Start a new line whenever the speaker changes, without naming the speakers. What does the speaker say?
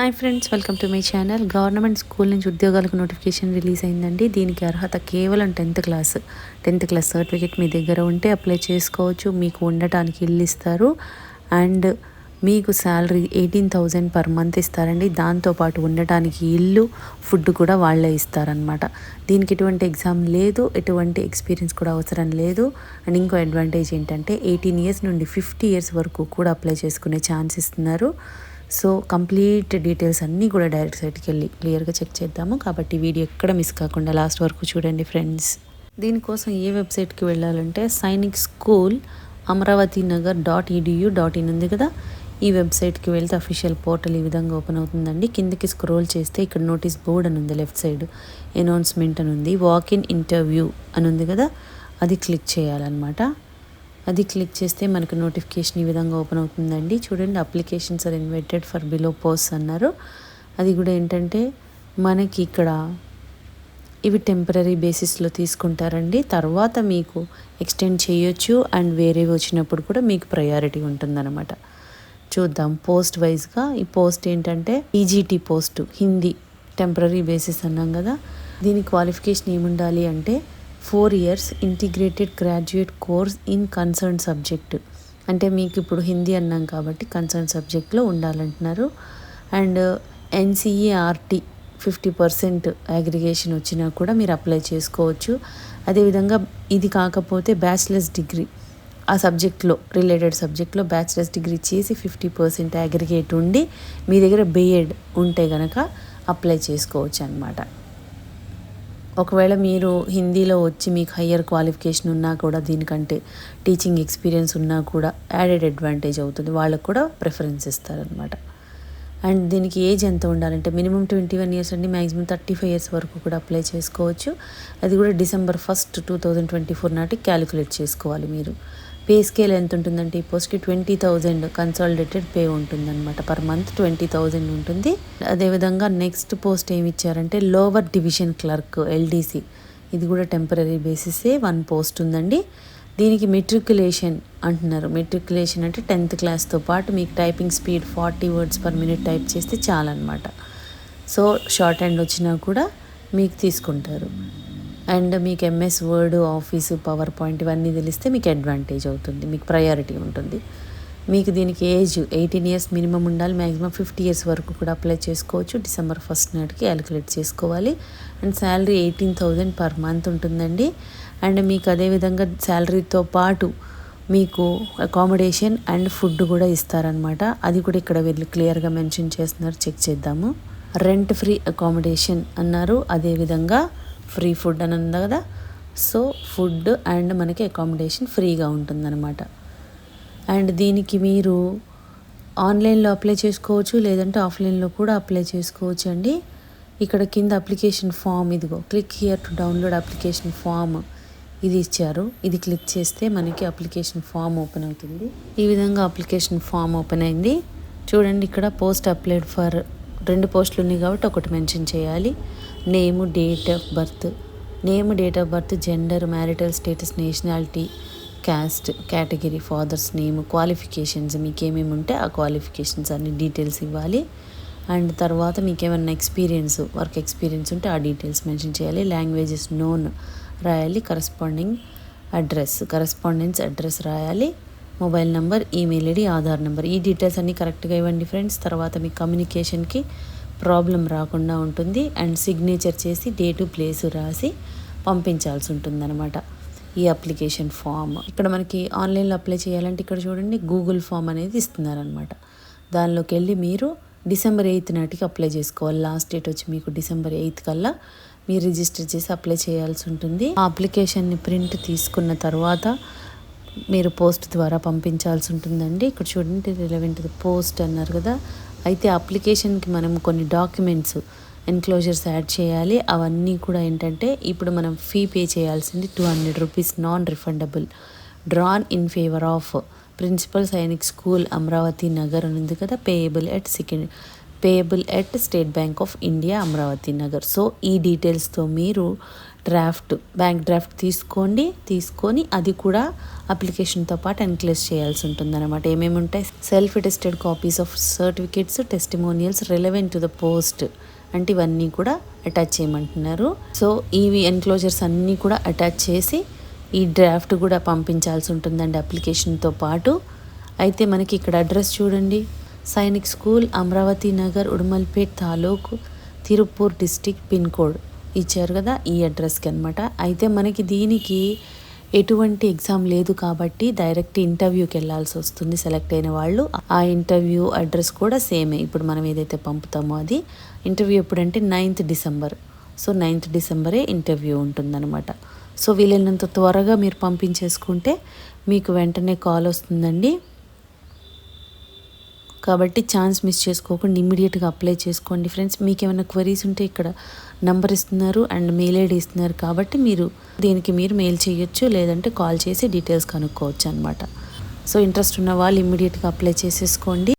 Hi friends welcome to my channel. Government school నుంచి ఉద్యోగాలకు notification release అయిందండి. దీనికి అర్హత కేవలం tenth class. Tenth class certificate మీ దగ్గర ఉంటే అప్లై చేసుకోవచ్చు. మీకు ఉండటానికి ఇల్లు ఇస్తారు. అండ్ మీకు salary eighteen thousand per month ఇస్తారండి. దాంతోపాటు ఉండటానికి ఇల్లు ఫుడ్ కూడా వాళ్ళే ఇస్తారనమాట దీనికి ఎటువంటి ఎగ్జామ్ లేదు ఎటువంటి ఎక్స్పీరియన్స్ కూడా అవసరం లేదు. అండ్ ఇంకో అడ్వాంటేజ్ ఏంటంటే ఎయిటీన్ ఇయర్స్ నుండి ఫిఫ్టీ ఇయర్స్ వరకు కూడా అప్లై చేసుకునే ఛాన్స్ ఇస్తున్నారు. సో కంప్లీట్ డీటెయిల్స్ అన్నీ కూడా డైరెక్ట్ సైట్కి వెళ్ళి క్లియర్గా చెక్ చేద్దాము. కాబట్టి వీడియో ఎక్కడ మిస్ కాకుండా లాస్ట్ వరకు చూడండి ఫ్రెండ్స్. దీనికోసం ఏ వెబ్సైట్కి వెళ్ళాలంటే Sainik school Amaravati Nagar dot edu dot in ఉంది కదా. ఈ వెబ్సైట్కి వెళ్తే అఫీషియల్ పోర్టల్ ఈ విధంగా ఓపెన్ అవుతుందండి. కిందకి స్క్రోల్ చేస్తే ఇక్కడ నోటీస్ బోర్డ్ అని ఉంది లెఫ్ట్ సైడ్ అనౌన్స్మెంట్ అని ఉంది వాక్ ఇన్ ఇంటర్వ్యూ అని ఉంది కదా. అది క్లిక్ చేయాలన్నమాట. అది క్లిక్ చేస్తే మనకు నోటిఫికేషన్ ఈ విధంగా ఓపెన్ అవుతుందండి. చూడండి applications are invited for below post అన్నారు. అది కూడా ఏంటంటే మనకి ఇక్కడ ఇవి టెంపరీ బేసిస్లో తీసుకుంటారండి. తర్వాత మీకు ఎక్స్టెండ్ చేయొచ్చు అండ్ వేరేవి వచ్చినప్పుడు కూడా మీకు ప్రయారిటీ ఉంటుందన్నమాట. చూద్దాం పోస్ట్ వైజ్గా ఈ పోస్ట్ ఏంటంటే E G T post Hindi temporary basis అన్నాం కదా. దీని క్వాలిఫికేషన్ ఏముండాలి అంటే four years integrated graduate course in concern subject. అంటే మీకు ఇప్పుడు హిందీ అన్నాం కాబట్టి కన్సర్న్ సబ్జెక్ట్లో ఉండాలంటున్నారు. And N C E R T fifty percent aggregation వచ్చినా కూడా మీరు అప్లై చేసుకోవచ్చు. అదేవిధంగా ఇది కాకపోతే బ్యాచిలర్స్ డిగ్రీ ఆ సబ్జెక్ట్లో రిలేటెడ్ సబ్జెక్ట్లో బ్యాచిలర్స్ డిగ్రీ చేసి ఫిఫ్టీ పర్సెంట్ అగ్రిగేట్ ఉండి మీ దగ్గర బిఎడ్ ఉంటే కనుక అప్లై చేసుకోవచ్చు అనమాట ఒకవేళ మీరు హిందీలో వచ్చి మీకు హయ్యర్ క్వాలిఫికేషన్ ఉన్నా కూడా దీనికంటే టీచింగ్ ఎక్స్పీరియన్స్ ఉన్నా కూడా యాడెడ్ అడ్వాంటేజ్ అవుతుంది. వాళ్ళకు కూడా ప్రిఫరెన్స్ ఇస్తారనమాట అండ్ దీనికి ఏజ్ ఎంత ఉండాలంటే మినిమం ట్వంటీ వన్ ఇయర్స్ అండి మ్యాక్సిమం థర్టీ ఫైవ్ ఇయర్స్ వరకు కూడా అప్లై చేసుకోవచ్చు. అది కూడా December first two thousand twenty four నాటికి క్యాలిక్యులేట్ చేసుకోవాలి మీరు. పే స్కేల్ ఎంత ఉంటుందంటే ఈ పోస్ట్కి ట్వంటీ థౌజండ్ కన్సాలిడేటెడ్ పే ఉంటుందన్నమాట. పర్ మంత్ ట్వంటీ థౌజండ్ ఉంటుంది. అదేవిధంగా నెక్స్ట్ పోస్ట్ ఏమి ఇచ్చారంటే లోవర్ డివిజన్ క్లర్క్ ఎల్డీసీ. ఇది కూడా టెంపరీ బేసిసే వన్ పోస్ట్ ఉందండి. దీనికి మెట్రికులేషన్ అంటున్నారు. మెట్రికులేషన్ అంటే టెన్త్ క్లాస్తో పాటు మీకు typing speed forty words per minute type చేస్తే చాలన్నమాట. సో షార్ట్ హ్యాండ్ వచ్చినా కూడా మీకు తీసుకుంటారు. అండ్ మీకు M S Word Office PowerPoint ఇవన్నీ తెలిస్తే మీకు అడ్వాంటేజ్ అవుతుంది మీకు ప్రయారిటీ ఉంటుంది. మీకు దీనికి ఏజ్ ఎయిటీన్ ఇయర్స్ మినిమం ఉండాలి మ్యాక్సిమం ఫిఫ్టీ ఇయర్స్ వరకు కూడా అప్లై చేసుకోవచ్చు. డిసెంబర్ ఫస్ట్ నాటికి క్యాలిక్యులేట్ చేసుకోవాలి. And salary eighteen thousand per month ఉంటుందండి. అండ్ మీకు అదేవిధంగా శాలరీతో పాటు మీకు అకామిడేషన్ అండ్ ఫుడ్ కూడా ఇస్తారనమాట అది కూడా ఇక్కడ వీళ్ళు క్లియర్గా మెన్షన్ చేస్తున్నారు. చెక్ చేద్దాము. రెంట్ ఫ్రీ అకామిడేషన్ అన్నారు అదేవిధంగా ఫ్రీ ఫుడ్ అని ఉంది కదా. సో ఫుడ్ అండ్ మనకి అకామిడేషన్ ఫ్రీగా ఉంటుందన్నమాట. అండ్ దీనికి మీరు ఆన్లైన్లో అప్లై చేసుకోవచ్చు లేదంటే ఆఫ్లైన్లో కూడా అప్లై చేసుకోవచ్చు అండి. ఇక్కడ కింద అప్లికేషన్ ఫామ్ ఇదిగో click here to download application form ఇది ఇచ్చారు. ఇది క్లిక్ చేస్తే మనకి అప్లికేషన్ ఫామ్ ఓపెన్ అవుతుంది. ఈ విధంగా అప్లికేషన్ ఫామ్ ఓపెన్ అయింది. చూడండి ఇక్కడ పోస్ట్ అప్లైడ్ ఫర్ రెండు పోస్టులు ఉన్నాయి కాబట్టి ఒకటి మెన్షన్ చేయాలి. Name date of birth. Name date of birth gender marital status nationality caste category father's name qualifications. మీకు ఏమేమి ఉంటే ఆ క్వాలిఫికేషన్స్ అన్ని డీటెయిల్స్ ఇవ్వాలి. అండ్ తర్వాత మీకు ఏమైనా ఎక్స్పీరియన్స్ వర్క్ ఎక్స్పీరియన్స్ ఉంటే ఆ డీటెయిల్స్ మెన్షన్ చేయాలి. లాంగ్వేజెస్ నోన్ రాయాలి. కరస్పాండింగ్ అడ్రస్ కరస్పాండెన్స్ అడ్రస్ రాయాలి. Mobile number email ID Aadhaar number. ఈ డీటెయిల్స్ అన్నీ కరెక్ట్గా ఇవ్వండి ఫ్రెండ్స్. తర్వాత మీ కమ్యూనికేషన్కి ప్రాబ్లం రాకుండా ఉంటుంది. అండ్ సిగ్నేచర్ చేసి డేటు ప్లేసు రాసి పంపించాల్సి ఉంటుంది అనమాట ఈ అప్లికేషన్ ఫామ్. ఇక్కడ మనకి ఆన్లైన్లో అప్లై చేయాలంటే ఇక్కడ చూడండి గూగుల్ ఫామ్ అనేది ఇస్తున్నారనమాట దానిలోకి వెళ్ళి మీరు డిసెంబర్ ఎయిత్ నాటికి అప్లై చేసుకోవాలి. లాస్ట్ డేట్ వచ్చి మీకు డిసెంబర్ ఎయిత్ కల్లా మీరు రిజిస్టర్ చేసి అప్లై చేయాల్సి ఉంటుంది. ఆ అప్లికేషన్ని ప్రింట్ తీసుకున్న తర్వాత మీరు పోస్ట్ ద్వారా పంపించాల్సి ఉంటుందండి. ఇక్కడ చూడండి రిలవెంట్ పోస్ట్ అన్నారు కదా. అయితే అప్లికేషన్కి మనం కొన్ని డాక్యుమెంట్స్ ఎన్క్లోజర్స్ యాడ్ చేయాలి. అవన్నీ కూడా ఏంటంటే ఇప్పుడు మనం ఫీ పే చేయాల్సింది two hundred rupees non refundable drawn in favour of principal Sainik School Amaravathi Nagar అని ఉంది కదా payable at second payable at State Bank of India Amaravathi Nagar so ఈ డీటెయిల్స్తో మీరు డ్రాఫ్ట్ బ్యాంక్ డ్రాఫ్ట్ తీసుకోండి తీసుకొని అది కూడా అప్లికేషన్తో పాటు ఎన్క్లేజ్ చేయాల్సి ఉంటుంది అనమాట ఏమేమి ఉంటాయి? Self tested copies of certificates testimonials relevant to the post అంటే ఇవన్నీ కూడా అటాచ్ చేయమంటున్నారు. సో ఇవి ఎన్క్లోజర్స్ అన్నీ కూడా అటాచ్ చేసి ఈ డ్రాఫ్ట్ కూడా పంపించాల్సి ఉంటుందండి అప్లికేషన్తో పాటు. అయితే మనకి ఇక్కడ అడ్రస్ చూడండి. Sainik school Amaravati Nagar Udumalpet taluk Tiruppur district pin code. ఇచ్చారు కదా ఈ అడ్రస్కి అనమాట అయితే మనకి దీనికి ఎటువంటి ఎగ్జామ్ లేదు కాబట్టి డైరెక్ట్ ఇంటర్వ్యూకి వెళ్ళాల్సి వస్తుంది సెలెక్ట్ అయిన వాళ్ళు. ఆ ఇంటర్వ్యూ అడ్రస్ కూడా సేమే. ఇప్పుడు మనం ఏదైతే పంపుతామో అది. ఇంటర్వ్యూ ఎప్పుడంటే నైన్త్ డిసెంబర్. సో నైన్త్ డిసెంబరే ఇంటర్వ్యూ ఉంటుందన్నమాట. సో వీలైనంత త్వరగా మీరు పంపించేసుకుంటే మీకు వెంటనే కాల్ వస్తుందండి. కాబట్టి ఛాన్స్ మిస్ చేసుకోకుండా ఇమ్మీడియట్గా అప్లై చేసుకోండి. ఫ్రెండ్స్ మీకు ఏమైనా క్వరీస్ ఉంటే ఇక్కడ నంబర్ ఇస్తున్నారు అండ్ మెయిల్ ఐడి ఇస్తున్నారు కాబట్టి మీరు దీనికి మీరు మెయిల్ చేయొచ్చు లేదంటే కాల్ చేసి డీటెయిల్స్ కనుక్కోవచ్చు అనమాట సో ఇంట్రెస్ట్ ఉన్న వాళ్ళు ఇమీడియట్గా అప్లై చేసేసుకోండి.